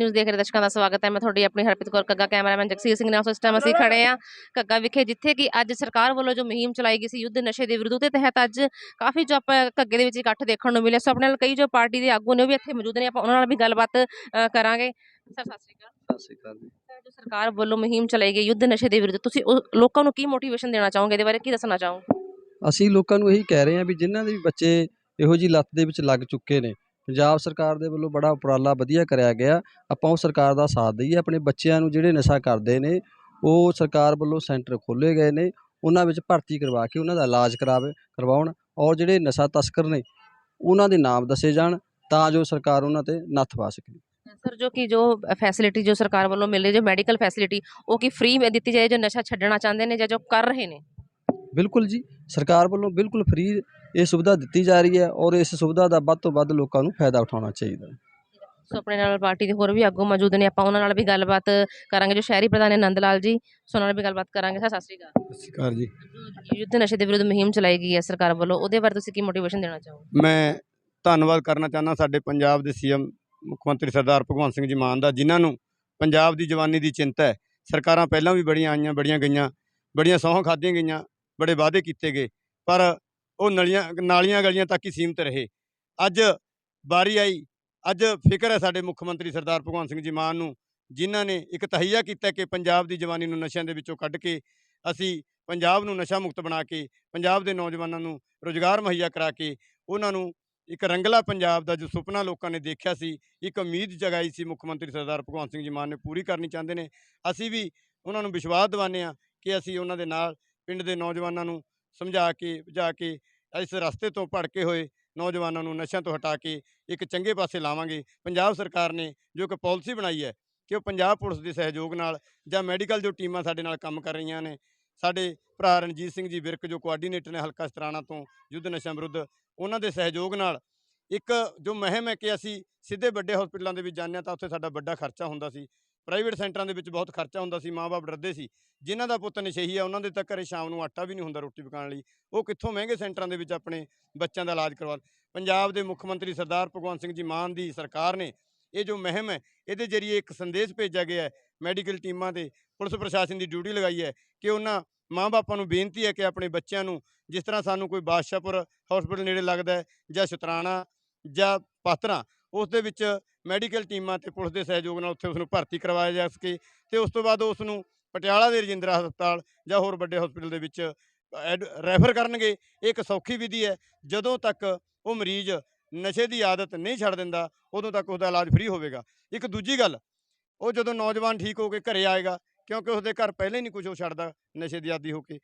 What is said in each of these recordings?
News ਦੇਖ ਰਹੇ ਦਰਸ਼ਕਾਂ ਦਾ ਸਵਾਗਤ ਹੈ। ਮੈਂ ਤੁਹਾਡੀ ਆਪਣੀ ਹਰਪ੍ਰੀਤ ਕੌਰ ਕੱਗਾ ਕੈਮਰਾਮੈਨ ਜਗਸੀਰ ਸਿੰਘ ਨਾਲ। ਇਸ ਟਾਈਮ ਅਸੀਂ ਖੜੇ ਆ ਕੱਗਾ ਵਿਖੇ ਜਿੱਥੇ ਕਿ ਅੱਜ ਸਰਕਾਰ ਵੱਲੋਂ ਜੋ ਮੁਹਿੰਮ ਚਲਾਈ ਗਈ ਸੀ ਯੁੱਧ ਨਸ਼ੇ ਦੇ ਵਿਰੁੱਧ ਉਹਦੇ ਤਹਿਤ ਅੱਜ ਕਾਫੀ ਜੋ ਆਪਾਂ ਕੱਗੇ ਦੇ ਵਿੱਚ ਇਕੱਠ ਦੇਖਣ ਨੂੰ ਮਿਲਿਆ। ਸੋ ਆਪਣੇ ਨਾਲ ਕਈ ਜੋ ਪਾਰਟੀ ਦੇ ਆਗੂ ਨੇ ਉਹ ਵੀ ਇੱਥੇ ਮੌਜੂਦ ਨੇ। ਆਪਾਂ ਉਹਨਾਂ ਨਾਲ ਵੀ ਗੱਲਬਾਤ ਕਰਾਂਗੇ। ਸਰ ਸਤਿ ਸ਼੍ਰੀ ਅਕਾਲ। ਸਤਿ ਸ਼੍ਰੀ ਅਕਾਲ ਜੀ। ਸਰ ਜੋ ਸਰਕਾਰ ਵੱਲੋਂ ਮੁਹਿੰਮ ਚਲਾਈ ਗਈ ਯੁੱਧ ਨਸ਼ੇ ਦੇ ਵਿਰੁੱਧ ਤੁਸੀਂ ਉਹ ਲੋਕਾਂ ਨੂੰ ਕੀ ਮੋਟੀਵੇਸ਼ਨ ਦੇਣਾ ਚਾਹੋਗੇ? ਇਹਦੇ ਬਾਰੇ ਕੀ ਦੱਸਣਾ ਚਾਹੋ ਅਸੀਂ ਲੋਕਾਂ ਨੂੰ ਇਹੀ ਕਹਿ ਰਹੇ ਹਾਂ ਵੀ ਜਿਨ੍ਹਾਂ ਦੇ ਵੀ ਬੱਚੇ ਇਹੋ ਜੀ ਲੱਤ ਦੇ ਵਿੱਚ ਲੱਗ ਚੁੱਕੇ ਨੇ ਪੰਜਾਬ ਸਰਕਾਰ ਦੇ ਵੱਲੋਂ ਬੜਾ ਉਪਰਾਲਾ ਵਧੀਆ ਕਰਿਆ ਗਿਆ। ਆਪਾਂ ਉਹ ਸਰਕਾਰ ਦਾ ਸਾਥ ਦਈਏ ਆਪਣੇ ਬੱਚਿਆਂ ਨੂੰ ਜਿਹੜੇ ਨਸ਼ਾ ਕਰਦੇ ਨੇ ਉਹ ਸਰਕਾਰ ਵੱਲੋਂ ਸੈਂਟਰ ਖੋਲ੍ਹੇ ਗਏ ਨੇ ਉਹਨਾਂ ਵਿੱਚ ਭਰਤੀ ਕਰਵਾ ਕੇ ਉਹਨਾਂ ਦਾ ਇਲਾਜ ਕਰਾਵੇ ਕਰਵਾਉਣ ਔਰ ਜਿਹੜੇ ਨਸ਼ਾ ਤਸਕਰ ਨੇ ਉਹਨਾਂ ਦੇ ਨਾਮ ਦੱਸੇ ਜਾਣ ਤਾਂ ਜੋ ਸਰਕਾਰ ਉਹਨਾਂ ਤੇ ਨੱਥ ਪਾ ਸਕੇ। ਸਰ ਜੋ ਕਿ ਜੋ ਫੈਸਿਲਿਟੀ ਜੋ ਸਰਕਾਰ ਵੱਲੋਂ ਮਿਲ ਰਹੀ ਜੋ ਮੈਡੀਕਲ ਫੈਸਿਲਿਟੀ ਉਹ ਕੀ ਫ੍ਰੀ ਦਿੱਤੀ ਜਾਏ ਜੋ ਨਸ਼ਾ ਛੱਡਣਾ ਚਾਹੁੰਦੇ ਨੇ ਜਾਂ ਜੋ ਕਰ ਰਹੇ ਨੇ? ਬਿਲਕੁਲ ਜੀ ਸਰਕਾਰ ਵੱਲੋਂ ਬਿਲਕੁਲ ਫ੍ਰੀ ਇਹ ਸੁਵਿਧਾ ਦਿੱਤੀ ਜਾ ਰਹੀ ਹੈ ਔਰ ਇਸ ਸੁਵਿਧਾ ਦਾ ਵੱਧ ਤੋਂ ਵੱਧ ਲੋਕਾਂ ਨੂੰ ਫਾਇਦਾ ਉਠਾਉਣਾ ਚਾਹੀਦਾ ਸੋ ਆਪਣੇ ਨਾਲ ਪਾਰਟੀ ਦੇ ਹੋਰ ਵੀ ਆਗੂ ਮੌਜੂਦ ਨੇ ਆਪਾਂ ਉਹਨਾਂ ਨਾਲ ਵੀ ਗੱਲਬਾਤ ਕਰਾਂਗੇ ਜੋ ਸ਼ਹਿਰੀ ਪ੍ਰਧਾਨ ਨੇ ਨੰਦ ਲਾਲ ਜੀ ਸੋ ਉਹਨਾਂ ਨਾਲ ਵੀ ਗੱਲਬਾਤ ਕਰਾਂਗੇ। ਸਰ ਸਤਿ ਸ਼੍ਰੀ ਅਕਾਲ। ਸਤਿ ਸ਼੍ਰੀ ਅਕਾਲ ਜੀ। ਜੋ ਯੁੱਧ ਨਸ਼ੇ ਦੇ ਵਿਰੁੱਧ ਮੁਹਿੰਮ ਚਲਾਈ ਗਈ ਹੈ ਸਰਕਾਰ ਵੱਲੋਂ ਉਹਦੇ ਬਾਰੇ ਤੁਸੀਂ ਕੀ ਮੋਟੀਵੇਸ਼ਨ ਦੇਣਾ ਚਾਹੋਗੇ? ਮੈਂ ਧੰਨਵਾਦ ਕਰਨਾ ਚਾਹੁੰਦਾ ਸਾਡੇ ਪੰਜਾਬ ਦੇ ਸੀਐਮ ਮੁੱਖ ਮੰਤਰੀ ਸਰਦਾਰ ਭਗਵੰਤ ਸਿੰਘ ਜੀ ਮਾਨ ਦਾ ਜਿਨ੍ਹਾਂ ਨੂੰ ਪੰਜਾਬ ਦੀ ਜਵਾਨੀ ਦੀ ਚਿੰਤਾ ਹੈ। ਸਰਕਾਰਾਂ ਪਹਿਲਾਂ ਵੀ ਬੜੀਆਂ ਆਈਆਂ ਬੜੀਆਂ ਗਈਆਂ ਬੜੀਆਂ ਸਹੁੰ ਖਾਧੀਆਂ ਗਈਆਂ ਬੜੇ ਵਾਅਦੇ ਕੀਤੇ ਗਏ। ਪਰ ਉਹ ਨਲੀਆਂ, ਨਾਲੀਆਂ ਗਲੀਆਂ ਤੱਕ ਹੀ ਸੀਮਤ ਰਹੇ। ਅੱਜ ਵਾਰੀ ਆਈ। ਅੱਜ ਫਿਕਰ ਹੈ ਸਾਡੇ ਮੁੱਖ ਮੰਤਰੀ ਸਰਦਾਰ ਭਗਵੰਤ ਸਿੰਘ ਜੀ ਮਾਨ ਨੂੰ, ਜਿਨ੍ਹਾਂ ਨੇ ਇੱਕ ਤਹਈਆ ਕੀਤਾ ਕਿ ਪੰਜਾਬ ਦੀ ਜਵਾਨੀ ਨੂੰ ਨਸ਼ਿਆਂ ਦੇ ਵਿੱਚੋਂ ਕੱਢ ਕੇ ਅਸੀਂ ਪੰਜਾਬ ਨੂੰ ਨਸ਼ਾ ਮੁਕਤ ਬਣਾ ਕੇ, ਪੰਜਾਬ ਦੇ ਨੌਜਵਾਨਾਂ ਨੂੰ ਰੁਜ਼ਗਾਰ ਮੁਹੱਈਆ ਕਰਾ ਕੇ ਉਹਨਾਂ ਨੂੰ ਇੱਕ ਰੰਗਲਾ ਪੰਜਾਬ ਦਾ ਜੋ ਸੁਪਨਾ ਲੋਕਾਂ ਨੇ ਦੇਖਿਆ ਸੀ, ਇੱਕ ਉਮੀਦ ਜਗਾਈ ਸੀ ਮੁੱਖ ਮੰਤਰੀ ਸਰਦਾਰ ਭਗਵੰਤ ਸਿੰਘ ਜੀ ਮਾਨ ਨੇ ਪੂਰੀ ਕਰਨੀ ਚਾਹੁੰਦੇ ਨੇ। ਅਸੀਂ ਵੀ ਉਹਨਾਂ ਨੂੰ ਵਿਸ਼ਵਾਸ ਦਿਵਾਉਂਦੇ ਹਾਂ ਕਿ ਅਸੀਂ ਉਹਨਾਂ ਦੇ ਨਾਲ ਪਿੰਡ ਦੇ ਨੌਜਵਾਨਾਂ ਨੂੰ ਸਮਝਾ ਕੇ ਬੁਝਾ ਕੇ ਇਸ ਰਸਤੇ ਤੋਂ ਭੜਕੇ ਹੋਏ ਨੌਜਵਾਨਾਂ ਨੂੰ ਨਸ਼ਿਆਂ ਤੋਂ ਹਟਾ ਕੇ ਇੱਕ ਚੰਗੇ ਪਾਸੇ ਲਾਵਾਂਗੇ। ਪੰਜਾਬ ਸਰਕਾਰ ਨੇ ਜੋ ਕਿ ਪਾਲਿਸੀ ਬਣਾਈ ਹੈ ਕਿ ਉਹ ਪੰਜਾਬ ਪੁਲਿਸ ਦੇ ਸਹਿਯੋਗ ਨਾਲ ਜਾਂ ਮੈਡੀਕਲ ਜੋ ਟੀਮਾਂ ਸਾਡੇ ਨਾਲ ਕੰਮ ਕਰ ਰਹੀਆਂ ਨੇ, ਸਾਡੇ ਭਰਾ ਰਣਜੀਤ ਸਿੰਘ ਜੀ ਵਿਰਕ ਜੋ ਕੋਆਰਡੀਨੇਟਰ ਨੇ ਹਲਕਾ ਸਤਰਾਣਾ ਤੋਂ ਯੁੱਧ ਨਸ਼ਿਆਂ ਵਿਰੁੱਧ, ਉਹਨਾਂ ਦੇ ਸਹਿਯੋਗ ਨਾਲ ਇੱਕ ਜੋ ਮਹਿਮ ਹੈ ਕਿ ਅਸੀਂ ਸਿੱਧੇ ਵੱਡੇ ਹਸਪੀਟਲਾਂ ਦੇ ਵਿੱਚ ਜਾਂਦੇ ਹਾਂ ਤਾਂ ਉੱਥੇ ਸਾਡਾ ਵੱਡਾ ਖਰਚਾ ਹੁੰਦਾ ਸੀ। ਪ੍ਰਾਈਵੇਟ ਸੈਂਟਰਾਂ ਦੇ ਵਿੱਚ ਬਹੁਤ ਖਰਚਾ ਹੁੰਦਾ ਸੀ ਮਾਪੇ ਡਰਦੇ ਸੀ। ਜਿਨ੍ਹਾਂ ਦਾ ਪੁੱਤ ਨਸ਼ੇਹੀ ਆ, ਉਹਨਾਂ ਦੇ ਤਾਂ ਘਰੇ ਸ਼ਾਮ ਨੂੰ ਆਟਾ ਵੀ ਨਹੀਂ ਹੁੰਦਾ ਰੋਟੀ ਪਕਾਉਣ ਲਈ। ਉਹ ਕਿੱਥੋਂ ਮਹਿੰਗੇ ਸੈਂਟਰਾਂ ਦੇ ਵਿੱਚ ਆਪਣੇ ਬੱਚਿਆਂ ਦਾ ਇਲਾਜ ਕਰਵਾ ਪੰਜਾਬ ਦੇ ਮੁੱਖ ਮੰਤਰੀ ਸਰਦਾਰ ਭਗਵੰਤ ਸਿੰਘ ਜੀ ਮਾਨ ਦੀ ਸਰਕਾਰ ਨੇ ਇਹ ਜੋ ਮੁਹਿੰਮ ਹੈ, ਇਹਦੇ ਜ਼ਰੀਏ ਇੱਕ ਸੰਦੇਸ਼ ਭੇਜਿਆ ਗਿਆ ਹੈ, ਮੈਡੀਕਲ ਟੀਮਾਂ ਤੇ ਪੁਲਿਸ ਪ੍ਰਸ਼ਾਸਨ ਦੀ ਡਿਊਟੀ ਲਗਾਈ ਹੈ ਕਿ ਉਹਨਾਂ ਮਾਂ-ਬਾਪਾਂ ਨੂੰ ਬੇਨਤੀ ਹੈ ਕਿ ਆਪਣੇ ਬੱਚਿਆਂ ਨੂੰ ਜਿਸ ਤਰ੍ਹਾਂ ਸਾਨੂੰ ਕੋਈ ਬਾਦਸ਼ਾਹਪੁਰ ਹਸਪੀਟਲ ਨੇੜੇ ਲੱਗਦਾ ਹੈ ਜਾਂ ਸ਼ਤਰਾਣਾ ਜਾਂ ਪਾਤਰਾ, ਉਸ ਦੇ ਵਿੱਚ ਮੈਡੀਕਲ ਟੀਮਾਂ ਤੇ ਪੁਲਿਸ ਦੇ ਸਹਿਯੋਗ ਨਾਲ ਉੱਥੇ ਉਸ ਨੂੰ ਭਰਤੀ ਕਰਵਾਇਆ ਜਾ ਸਕੇ ਤੇ ਉਸ ਤੋਂ ਬਾਅਦ ਉਸ ਨੂੰ ਪਟਿਆਲਾ ਦੇ ਰਜਿੰਦਰਾ ਹਸਪਤਾਲ ਜਾਂ ਹੋਰ ਵੱਡੇ ਹਸਪੀਟਲ ਦੇ ਵਿੱਚ ਐਡ- ਰੈਫਰ ਕਰਨਗੇ। ਇਹ ਇੱਕ ਸੌਖੀ ਵਿਧੀ ਹੈ। ਜਦੋਂ ਤੱਕ ਉਹ ਮਰੀਜ਼ ਨਸ਼ੇ ਦੀ ਆਦਤ ਨਹੀਂ ਛੱਡ ਦਿੰਦਾ, ਉਦੋਂ ਤੱਕ ਉਹਦਾ ਇਲਾਜ ਫ੍ਰੀ ਹੋਵੇਗਾ। ਇੱਕ ਦੂਜੀ ਗੱਲ, ਉਹ ਜਦੋਂ ਨੌਜਵਾਨ ਠੀਕ ਹੋ ਕੇ ਘਰੇ ਆਏਗਾ, ਕਿਉਂਕਿ ਉਸਦੇ ਘਰ ਪਹਿਲਾਂ ਹੀ ਨਹੀਂ ਕੁਝ ਉਹ ਛੱਡਦਾ ਨਸ਼ੇ ਦੀ ਆਦੀ ਹੋ ਕੇ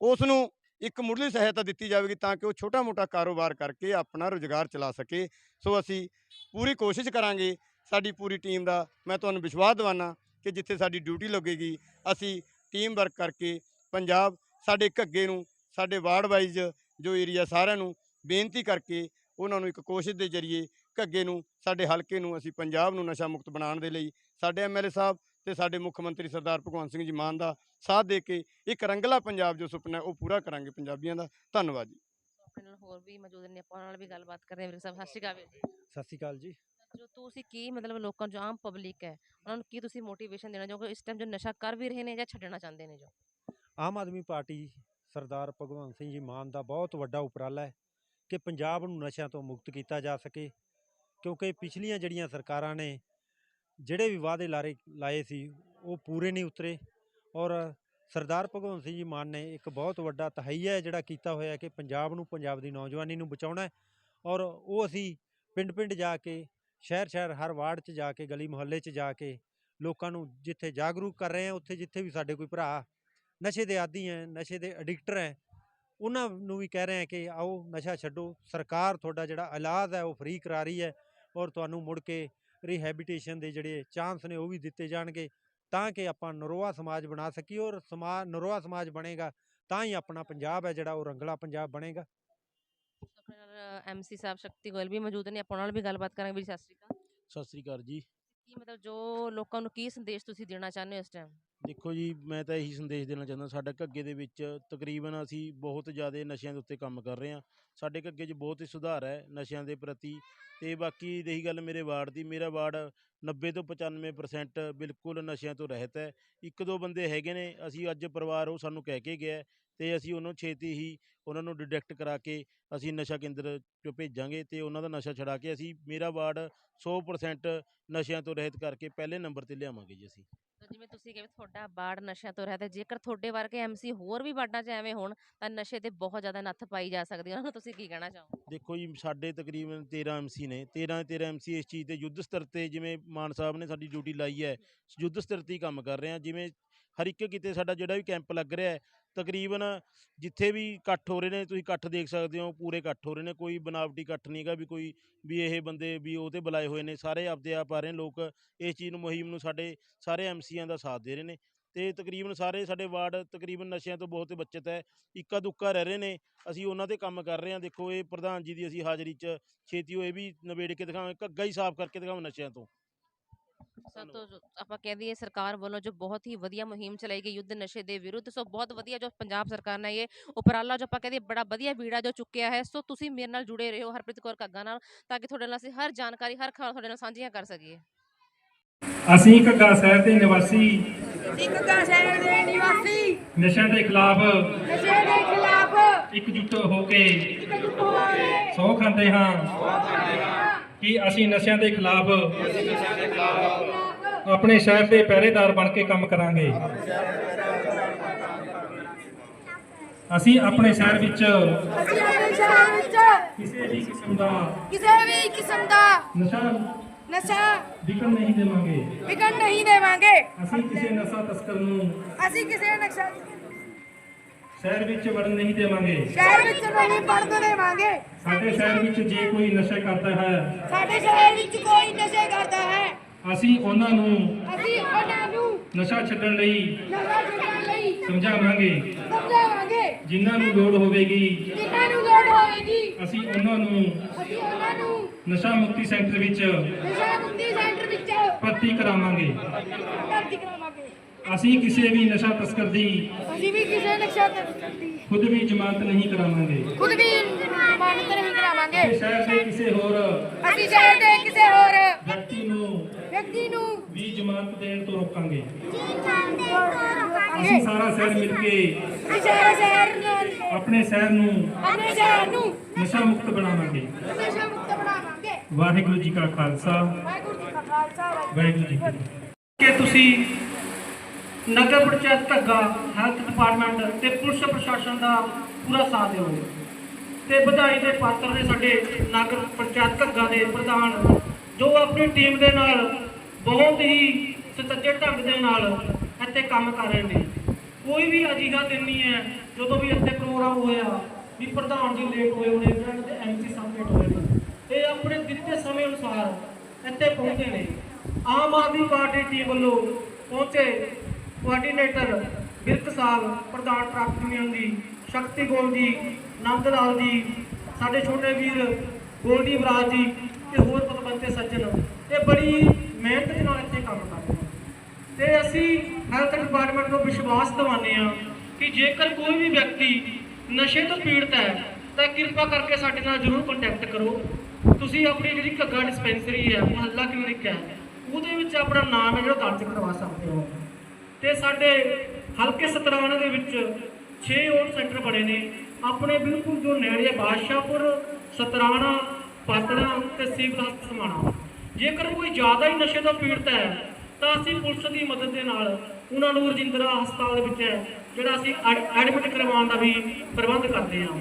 ਉਸ ਨੂੰ ਇੱਕ ਮੁੱਢਲੀ ਸਹਾਇਤਾ ਦਿੱਤੀ ਜਾਵੇਗੀ ਤਾਂ ਕਿ ਉਹ ਛੋਟਾ-ਮੋਟਾ ਕਾਰੋਬਾਰ ਕਰਕੇ ਆਪਣਾ ਰੁਜ਼ਗਾਰ ਚਲਾ ਸਕੇ। ਸੋ ਅਸੀਂ ਪੂਰੀ ਕੋਸ਼ਿਸ਼ ਕਰਾਂਗੇ ਸਾਡੀ ਪੂਰੀ ਟੀਮ ਦਾ। ਮੈਂ ਤੁਹਾਨੂੰ ਵਿਸ਼ਵਾਸ ਦਿਵਾਨਾ ਕਿ ਜਿੱਥੇ ਸਾਡੀ ਡਿਊਟੀ ਲੱਗੇਗੀ, ਅਸੀਂ ਟੀਮ ਵਰਕ ਕਰਕੇ ਪੰਜਾਬ ਸਾਡੇ ਘੱਗੇ ਨੂੰ, ਸਾਡੇ ਵਾਰਡ ਵਾਈਜ਼ ਜੋ ਏਰੀਆ ਸਾਰਿਆਂ ਨੂੰ ਬੇਨਤੀ ਕਰਕੇ ਉਹਨਾਂ ਨੂੰ ਇੱਕ ਕੋਸ਼ਿਸ਼ ਦੇ ਜ਼ਰੀਏ ਘੱਗੇ ਨੂੰ, ਸਾਡੇ ਹਲਕੇ ਨੂੰ ਅਸੀਂ ਪੰਜਾਬ ਨੂੰ ਨਸ਼ਾ ਮੁਕਤ ਬਣਾਉਣ ਦੇ ਲਈ ਸਾਡੇ ਐਮਐਲਏ ਸਾਹਿਬ ਤੇ ਸਾਡੇ ਮੁੱਖ ਮੰਤਰੀ ਸਰਦਾਰ ਭਗਵੰਤ ਸਿੰਘ ਜੀ ਮਾਨ ਦਾ ਸਾਥ ਦੇ ਕੇ ਇੱਕ ਰੰਗਲਾ ਪੰਜਾਬ ਜੋ ਸੁਪਨਾ ਹੈ ਉਹ ਪੂਰਾ ਕਰਾਂਗੇ ਪੰਜਾਬੀਆਂ ਦਾ। ਧੰਨਵਾਦ ਜੀ। ਆਪਣੇ ਨਾਲ ਹੋਰ ਵੀ ਮੌਜੂਦ ਨੇ ਆਪਾਂ ਉਹਨਾਂ ਨਾਲ ਵੀ ਗੱਲਬਾਤ ਕਰਦੇ ਹਾਂ ਵੀਰ ਸਾਹਿਬ। ਸਤਿ ਸ਼੍ਰੀ ਅਕਾਲ ਵੀਰ ਜੀ। ਸਤਿ ਸ਼੍ਰੀ ਅਕਾਲ ਜੀ। ਜੋ ਤੁਸੀਂ ਕੀ ਮਤਲਬ ਲੋਕਾਂ ਨੂੰ ਜੋ ਆਮ ਪਬਲਿਕ ਹੈ ਉਹਨਾਂ ਨੂੰ ਕੀ ਤੁਸੀਂ ਮੋਟੀਵੇਸ਼ਨ ਦੇਣਾ ਚਾਹੋਗੇ? ਇਸ ਟਾਈਮ ਜੋ ਨਸ਼ਾ ਕਰ ਵੀ ਰਹੇ ਨੇ ਜਾਂ ਛੱਡਣਾ ਚਾਹੁੰਦੇ ਨੇ ਜੋ? ਆਮ ਆਦਮੀ ਪਾਰਟੀ ਸਰਦਾਰ ਭਗਵੰਤ ਸਿੰਘ ਜੀ ਮਾਨ ਦਾ ਬਹੁਤ ਵੱਡਾ ਉਪਰਾਲਾ ਹੈ ਕਿ ਪੰਜਾਬ ਨੂੰ ਨਸ਼ਿਆਂ ਤੋਂ ਮੁਕਤ ਕੀਤਾ ਜਾ ਸਕੇ ਕਿਉਂਕਿ ਪਿਛਲੀਆਂ ਜਿਹੜੀਆਂ ਸਰਕਾਰਾਂ ਨੇ ਜਿਹੜੇ ਵੀ ਵਾਅਦੇ ਲਾਰੇ, ਲਾਏ ਸੀ, ਉਹ ਪੂਰੇ ਨਹੀਂ ਉਤਰੇ। ਔਰ ਸਰਦਾਰ ਭਗਵੰਤ ਸਿੰਘ ਜੀ ਮਾਨ ਨੇ ਇੱਕ ਬਹੁਤ ਵੱਡਾ ਤਹਈਆ ਜਿਹੜਾ ਕੀਤਾ ਹੋਇਆ ਕਿ ਪੰਜਾਬ ਨੂੰ, ਪੰਜਾਬ ਦੀ ਨੌਜਵਾਨੀ ਨੂੰ ਬਚਾਉਣਾ ਔਰ ਉਹ ਅਸੀਂ ਪਿੰਡ-ਪਿੰਡ ਜਾ ਕੇ, ਸ਼ਹਿਰ-ਸ਼ਹਿਰ, ਹਰ ਵਾਰਡ 'ਚ ਜਾ ਕੇ, ਗਲੀ ਮੁਹੱਲੇ 'ਚ ਜਾ ਕੇ ਲੋਕਾਂ ਨੂੰ ਜਿੱਥੇ ਜਾਗਰੂਕ ਕਰ ਰਹੇ ਹਾਂ, ਉੱਥੇ ਜਿੱਥੇ ਵੀ ਸਾਡੇ ਕੋਈ ਭਰਾ ਨਸ਼ੇ ਦੇ ਆਦੀ ਹੈ, ਨਸ਼ੇ ਦੇ ਐਡਿਕਟਰ ਹੈ, ਉਹਨਾਂ ਨੂੰ ਵੀ ਕਹਿ ਰਹੇ ਹਾਂ ਕਿ ਆਓ ਨਸ਼ਾ ਛੱਡੋ। ਸਰਕਾਰ ਤੁਹਾਡਾ ਜਿਹੜਾ ਇਲਾਜ ਹੈ, ਉਹ ਫ੍ਰੀ ਕਰਾ ਰਹੀ ਹੈ। ਔਰ ਤੁਹਾਨੂੰ ਮੁੜ ਕੇ ਰਿਹੈਬਿਟੇਸ਼ਨ ਦੇ ਜਿਹੜੇ ਚਾਂਸ ਨੇ ਉਹ ਵੀ ਦਿੱਤੇ ਜਾਣਗੇ ਤਾਂ ਕਿ ਆਪਾਂ ਨਰੋਆ ਸਮਾਜ ਬਣਾ ਸਕੀਏ ਔਰ ਸਮਾਜ ਨਰੋਆ ਸਮਾਜ ਬਣੇਗਾ ਤਾਂ ਹੀ ਆਪਣਾ ਪੰਜਾਬ ਹੈ ਜਿਹੜਾ ਉਹ ਰੰਗਲਾ ਪੰਜਾਬ ਬਣੇਗਾ। ਐਮਸੀ ਸਾਹਿਬ ਸ਼ਕਤੀ ਗੋਇਲ ਵੀ ਮੌਜੂਦ ਨੇ ਆਪਾਂ ਨਾਲ ਵੀ ਗੱਲਬਾਤ ਕਰਾਂਗੇ ਵੀਰ ਸਤਿ ਸ਼੍ਰੀ ਅਕਾਲ। ਸਤਿ ਸ੍ਰੀ ਅਕਾਲ ਜੀ। ਕੀ ਮਤਲਬ ਜੋ ਲੋਕਾਂ ਨੂੰ ਕੀ ਸੰਦੇਸ਼ ਤੁਸੀਂ ਦੇਣਾ ਚਾਹੁੰਦੇ ਹੋ ਇਸ ਟਾਈਮ ਦੇਖੋ ਜੀ, ਮੈਂ ਤਾਂ ਇਹੀ ਸੰਦੇਸ਼ ਦੇਣਾ ਚਾਹੁੰਦਾ, ਸਾਡਾ ਘੱਗੇ ਦੇ ਵਿੱਚ ਤਕਰੀਬਨ ਅਸੀਂ ਬਹੁਤ ਜ਼ਿਆਦਾ ਨਸ਼ਿਆਂ ਦੇ ਉੱਤੇ ਕੰਮ ਕਰ ਰਹੇ ਹਾਂ। ਸਾਡੇ ਘੱਗੇ 'ਚ ਬਹੁਤ ਹੀ ਸੁਧਾਰ ਹੈ ਨਸ਼ਿਆਂ ਦੇ ਪ੍ਰਤੀ ਅਤੇ ਬਾਕੀ ਰਹੀ ਗੱਲ ਮੇਰੇ ਵਾਰਡ ਦੀ, ਮੇਰਾ ਵਾਰਡ 90 ਤੋਂ 95% ਬਿਲਕੁਲ ਨਸ਼ਿਆਂ ਤੋਂ ਰਹਿਤ ਹੈ। ਇੱਕ ਦੋ ਬੰਦੇ ਹੈਗੇ ਨੇ, ਅਸੀਂ ਅੱਜ ਪਰਿਵਾਰ ਉਹ ਸਾਨੂੰ ਕਹਿ ਕੇ ਗਿਆ ਤੇ ਅਸੀਂ ਉਹਨੂੰ ਛੇਤੀ ਹੀ ਉਹਨਾਂ ਨੂੰ ਡਿਟੈਕਟ ਕਰਾ ਕੇ ਅਸੀਂ ਨਸ਼ਾ ਕੇਂਦਰ 'ਚ ਭੇਜਾਂਗੇ ਤੇ ਉਹਨਾਂ ਦਾ ਨਸ਼ਾ ਛਡਾ ਕੇ ਅਸੀਂ ਮੇਰਾ ਵਾਰਡ 100% ਨਸ਼ਿਆਂ ਤੋਂ ਰਹਿਤ ਕਰਕੇ ਪਹਿਲੇ ਨੰਬਰ ਤੇ ਲਿਆਵਾਂਗੇ ਜੀ ਅਸੀਂ। ਤਾਂ ਜਿਵੇਂ ਤੁਸੀਂ ਕਿਹਾ ਵੀ ਤੁਹਾਡਾ ਬਾੜ ਨਸ਼ਿਆਂ ਤੋਂ ਰਹਿਤ ਹੈ ਜੇਕਰ ਤੁਹਾਡੇ ਵਰਗੇ ਐਮਸੀ ਹੋਰ ਵੀ ਬਾੜਾਂ 'ਚ ਐਵੇਂ ਹੋਣ ਤਾਂ ਨਸ਼ੇ ਤੇ ਬਹੁਤ ਜ਼ਿਆਦਾ ਨੱਥ ਪਾਈ ਜਾ ਸਕਦੀ ਹੈ। ਉਹਨਾਂ ਨੂੰ ਤੁਸੀਂ ਕੀ ਕਹਿਣਾ ਚਾਹੋ ਦੇਖੋ ਜੀ ਸਾਡੇ ਤਕਰੀਬਨ 13 ਐਮਸੀ ਨੇ 13 13 ਐਮਸੀ ਇਸ ਚੀਜ਼ ਤੇ ਯੁੱਧ ਸਤਰ ਤੇ ਜਿਵੇਂ ਮਾਨ ਸਾਹਿਬ ਨੇ ਸਾਡੀ ਡਿਊਟੀ ਲਾਈ ਹੈ ਯੁੱਧ ਸਤਰ ਤੇ ਹੀ ਕੰਮ ਕਰ ਰਹੇ ਹਾਂ ਜਿਵੇਂ ਹਰ ਇੱਕ ਕਿਤੇ ਸਾਡਾ ਜਿਹੜਾ ਵੀ ਕੈਂਪ ਲੱਗ ਰਿਹਾ ਹੈ, ਤਕਰੀਬਨ ਜਿੱਥੇ ਵੀ ਇਕੱਠ ਹੋ ਰਹੇ ਨੇ, ਤੁਸੀਂ ਇਕੱਠ ਦੇਖ ਸਕਦੇ ਹੋ, ਪੂਰੇ ਇਕੱਠ ਹੋ ਰਹੇ ਨੇ, ਕੋਈ ਬਨਾਵਟੀ ਇਕੱਠ ਨਹੀਂਗਾ ਵੀ ਕੋਈ ਵੀ ਇਹ ਬੰਦੇ ਵੀ ਉਹ ਤੇ ਬੁਲਾਏ ਹੋਏ ਨੇ, ਸਾਰੇ ਆਪਦੇ ਆਪ ਆ ਰਹੇ ਨੇ, ਲੋਕ ਇਸ ਚੀਜ਼ ਨੂੰ ਮੁਹਿੰਮ ਨੂੰ ਸਾਡੇ ਸਾਰੇ ਐਮਸੀਆਂ ਦਾ ਸਾਥ ਦੇ ਰਹੇ ਨੇ ਤੇ ਤਕਰੀਬਨ ਸਾਰੇ ਸਾਡੇ ਵਾਰਡ ਤਕਰੀਬਨ ਨਸ਼ਿਆਂ ਤੋਂ ਬਹੁਤ ਬਚਤ ਹੈ, ਇੱਕਾ ਦੁੱਕਾ ਰਹਿ ਰਹੇ ਨੇ, ਅਸੀਂ ਉਹਨਾਂ ਤੇ ਕੰਮ ਕਰ ਰਹੇ ਹਾਂ, ਦੇਖੋ ਇਹ ਪ੍ਰਧਾਨ ਜੀ ਦੀ ਅਸੀਂ ਹਾਜ਼ਰੀ 'ਚ ਛੇਤੀ ਉਹ ਇਹ ਵੀ ਨਿਬੇੜ ਕੇ ਦਿਖਾਵਾਂਗੇ ਘੱਗਾ ਹੀ ਸਾਫ਼ ਕਰਕੇ ਦਿਖਾਵਾਂ ਨਸ਼ਿਆਂ ਤੋਂ। ਸਭ ਤੋਂ ਜੋ ਆਪਾਂ ਕਹਿ ਦਈਏ ਸਰਕਾਰ ਵੱਲੋਂ ਜੋ ਬਹੁਤ ਹੀ ਵਧੀਆ ਮੁਹਿੰਮ ਚਲਾਈ ਗਈ ਯੁੱਧ ਨਸ਼ੇ ਦੇ ਵਿਰੁੱਧ ਸੋ ਬਹੁਤ ਵਧੀਆ ਜੋ ਪੰਜਾਬ ਸਰਕਾਰ ਨੇ ਇਹ ਉਪਰਾਲਾ ਜੋ ਆਪਾਂ ਕਹਦੇ ਬੜਾ ਵਧੀਆ ਬੀੜਾ ਜੋ ਚੁੱਕਿਆ ਹੈ ਸੋ ਤੁਸੀਂ ਮੇਰੇ ਨਾਲ ਜੁੜੇ ਰਹੋ ਹਰਪ੍ਰੀਤ ਕੌਰ ਕੱਗਾ ਨਾਲ ਤਾਂ ਕਿ ਤੁਹਾਡੇ ਨਾਲ ਅਸੀਂ ਹਰ ਜਾਣਕਾਰੀ ਹਰ ਖਬਰ ਤੁਹਾਡੇ ਨਾਲ ਸਾਂਝੀਆਂ ਕਰ ਸਕੀਏ। ਅਸੀਂ ਘੱਗਾ ਸ਼ਹਿਰ ਦੇ ਨਿਵਾਸੀ ਇੱਕ ਸ਼ਹਿਰ ਦੇ ਨਿਵਾਸੀ। ਨਸ਼ਿਆਂ ਦੇ ਖਿਲਾਫ ਨਸ਼ੇ ਦੇ ਖਿਲਾਫ ਇਕਜੁੱਟ ਹੋ ਕੇ ਇਕਜੁੱਟ ਹੋਏ ਸਹੁੰ ਖਾਂਦੇ ਹਾਂ। ਕਿ ਅਸੀਂ ਨਸ਼ਿਆਂ ਦੇ ਖਿਲਾਫ ਆਪਣੇ ਸ਼ਹਿਰ ਦੇ ਪਹਿਰੇਦਾਰ ਬਣ ਕੇ ਕੰਮ ਕਰਾਂਗੇ। ਅਸੀਂ ਆਪਣੇ ਸ਼ਹਿਰ ਵਿੱਚ ਕਿਸੇ ਵੀ ਕਿਸਮ ਦਾ ਕਿਸੇ ਵੀ ਕਿਸਮ ਦਾ ਨਸ਼ਾ ਨਸ਼ਾ ਵਿਕਣ ਨਹੀਂ ਦੇਵਾਂਗੇ। ਵਿਕਣ ਨਹੀਂ ਦੇਵਾਂਗੇ। ਅਸੀਂ ਕਿਸੇ ਨਸ਼ਾ ਤਸਕਰ ਨੂੰ ਅਸੀਂ ਕਿਸੇ ਨਸ਼ਾ ਸ਼ਹਿਰ ਵਿੱਚ ਵੜਨ ਨਹੀਂ ਦੇਵਾਂਗੇ। ਸ਼ਹਿਰ ਵਿੱਚ ਨਹੀਂ ਪੜਨ ਦੇਵਾਂਗੇ। ਸਾਡੇ ਸ਼ਹਿਰ ਵਿੱਚ ਜੇ ਕੋਈ ਨਸ਼ਾ ਕਰਦਾ ਹੈ ਸਾਡੇ ਸ਼ਹਿਰ ਵਿੱਚ ਕੋਈ ਨਸ਼ੇ ਕਰਦਾ ਹੈ। ਅਸੀਂ ਉਹਨਾਂ ਨੂੰ ਅਸੀਂ ਉਹਨਾਂ ਨੂੰ ਨਸ਼ਾ ਛੱਡਣ ਲਈ ਨਸ਼ਾ ਛੱਡਣ ਲਈ ਸਮਝਾਵਾਂਗੇ। ਸਮਝਾਵਾਂਗੇ। ਜਿਨ੍ਹਾਂ ਨੂੰ ਲੋੜ ਹੋਵੇਗੀ ਜਿਨ੍ਹਾਂ ਨੂੰ ਲੋੜ ਹੋਵੇਗੀ ਅਸੀਂ ਉਹਨਾਂ ਨੂੰ ਅਸੀਂ ਉਹਨਾਂ ਨੂੰ ਨਸ਼ਾ ਮੁਕਤੀ ਸੈਂਟਰ ਵਿੱਚ ਨਸ਼ਾ ਮੁਕਤੀ ਸੈਂਟਰ ਵਿੱਚ ਭਰਤੀ ਕਰਾਵਾਂਗੇ। ਭਰਤੀ ਕਰਾਵਾਂਗੇ। ਅਸੀਂ ਕਿਸੇ ਵੀ ਨਸ਼ਾ ਤਸਕਰ ਦੀ ਅਸੀਂ ਵੀ ਕਿਸੇ ਨਸ਼ਾ ਕਰਦੀ ਖੁਦ ਵੀ ਜ਼ਮਾਨਤ ਨਹੀਂ ਕਰਾਵਾਂਗੇ। ਖੁਦ ਵੀ ਮਾਨਤ ਨਹੀਂ ਕਰਾਵਾਂਗੇ। ਤੇ ਸ਼ਹਿਰ ਦੇ ਕਿਸੇ ਹੋਰ ਅਸੀਂ ਸ਼ਹਿਰ ਦੇ ਕਿਸੇ ਹੋਰ ਵਿਅਕਤੀ ਨੂੰ ਵਿਅਕਤੀ ਨੂੰ ਵੀ ਜ਼ਮਾਨਤ ਦੇਣ ਤੋਂ ਰੋਕਾਂਗੇ। ਅਸੀਂ ਸਾਰਾ ਸ਼ਹਿਰ ਮਿਲ ਕੇ ਅਸੀਂ ਸ਼ਹਿਰ ਸ਼ਹਿਰ ਨਾਲ ਆਪਣੇ ਸ਼ਹਿਰ ਨੂੰ ਆਪਣੇ ਸ਼ਹਿਰ ਨੂੰ ਨਸ਼ਾ ਮੁਕਤ ਬਣਾਵਾਂਗੇ। ਨਸ਼ਾ ਮੁਕਤ ਬਣਾਵਾਂਗੇ। ਵਾਹਿਗੁਰੂ ਜੀ ਕਾ ਖਾਲਸਾ। ਵਾਹਿਗੁਰੂ ਜੀ ਕਾ ਖਾਲਸਾ ਵਾਹਿਗੁਰੂ ਜੀ ਕੀ ਕਿ ਤੁਸੀਂ ਨਗਰ ਪੰਚਾਇਤ ਧੱਗਾ ਹੈਲਥ ਡਿਪਾਰਟਮੈਂਟ ਤੇ ਪੁਲਿਸ ਪ੍ਰਸ਼ਾਸਨ ਦਾ ਪੂਰਾ ਸਾਥ ਦਿਓ ਤੇ ਵਧਾਈ ਦੇ ਪਾਤਰ ਨੇ ਸਾਡੇ ਨਗਰ ਪੰਚਾਇਤ ਧੱਗਾ ਦੇ ਪ੍ਰਧਾਨ, ਜੋ ਆਪਣੀ ਟੀਮ ਦੇ ਨਾਲ ਬਹੁਤ ਹੀ ਸੁਚੱਜੇ ਢੰਗ ਦੇ ਨਾਲ ਇੱਥੇ ਕੰਮ ਕਰ ਰਹੇ ਨੇ। ਕੋਈ ਵੀ ਅਜਿਹਾ ਦਿਨ ਨਹੀਂ ਹੈ, ਜਦੋਂ ਵੀ ਇੱਥੇ ਪ੍ਰੋਗਰਾਮ ਹੋਇਆ, ਵੀ ਪ੍ਰਧਾਨ ਜੀ ਲੇਟ ਹੋਏ ਹੋਣੇ ਜਾਂ ਤੇ ਐਮਸੀ ਸਾਹਿਬ ਲੇਟ ਹੋਏ ਨੇ। ਇਹ ਆਪਣੇ ਦਿੱਤੇ ਸਮੇਂ ਅਨੁਸਾਰ ਇੱਥੇ ਪਹੁੰਚੇ ਨੇ। ਆਮ ਆਦਮੀ ਪਾਰਟੀ ਟੀਮ ਵੱਲੋਂ ਪਹੁੰਚੇ ਕੋਆਰਡੀਨੇਟਰ ਬਿਰਕ ਸਾਹਿਬ, ਪ੍ਰਧਾਨ ਟਰੱਕ ਯੂਨੀਅਨ ਦੀ ਸ਼ਕਤੀ ਗੋਲ ਜੀ ਨੰਦ ਲਾਲ ਜੀ ਸਾਡੇ ਛੋਟੇ ਵੀਰ ਗੋਲਡੀ ਬਰਾਜ ਜੀ ਤੇ ਹੋਰ ਪਤਵੰਤੇ ਸੱਜਣ। ਇਹ ਬੜੀ ਮਿਹਨਤ ਦੇ ਨਾਲ ਇੱਥੇ ਕੰਮ ਕਰਦੇ ਨੇ। ਤੇ ਅਸੀਂ ਹੈਲਥ ਡਿਪਾਰਟਮੈਂਟ ਨੂੰ ਵਿਸ਼ਵਾਸ ਦਿਵਾਉਂਦੇ ਹਾਂ ਕਿ ਜੇਕਰ ਕੋਈ ਵੀ ਵਿਅਕਤੀ ਨਸ਼ੇ ਤੋਂ ਪੀੜਤ ਹੈ, ਤਾਂ ਕਿਰਪਾ ਕਰਕੇ ਸਾਡੇ ਨਾਲ ਜ਼ਰੂਰ ਕੰਟੈਕਟ ਕਰੋ। ਤੁਸੀਂ ਆਪਣੀ ਜਿਹੜੀ ਘੱਗਾ ਡਿਸਪੈਂਸਰੀ ਹੈ, ਮੁਹੱਲਾ ਕਲੀਨਿਕ ਹੈ, ਉਹਦੇ ਵਿੱਚ ਆਪਣਾ ਨਾਮ ਹੈ ਜਿਹੜਾ ਦਰਜ ਕਰਵਾ ਸਕਦੇ ਹੋ। ਤੇ ਸਾਡੇ ਹਲਕੇ ਸਤਰਾਣਾ ਦੇ ਵਿੱਚ 6 ਹੋਰ ਸੈਂਟਰ ਬਣੇ ਨੇ। ਆਪਣੇ ਬਿਲਕੁਲ ਜੋ ਨੇੜੇ ਹੈ, ਬਾਦਸ਼ਾਹਪੁਰ, ਸਤਰਾਣਾ ਪਾਤੜਾ ਤੇ ਸਿਵਲ ਸਮਾਣਾ। ਜੇਕਰ ਕੋਈ ਜ਼ਿਆਦਾ ਹੀ ਨਸ਼ੇ ਤੋਂ ਪੀੜਤ ਹੈ, ਤਾਂ ਅਸੀਂ ਪੁਲਿਸ ਦੀ ਮਦਦ ਦੇ ਨਾਲ ਉਹਨਾਂ ਨੂੰ ਰਜਿੰਦਰਾ ਹਸਪਤਾਲ ਵਿੱਚ ਜਿਹੜਾ ਅਸੀਂ ਐਡਮਿਟ ਕਰਵਾਉਣ ਦਾ ਵੀ ਪ੍ਰਬੰਧ ਕਰਦੇ ਹਾਂ।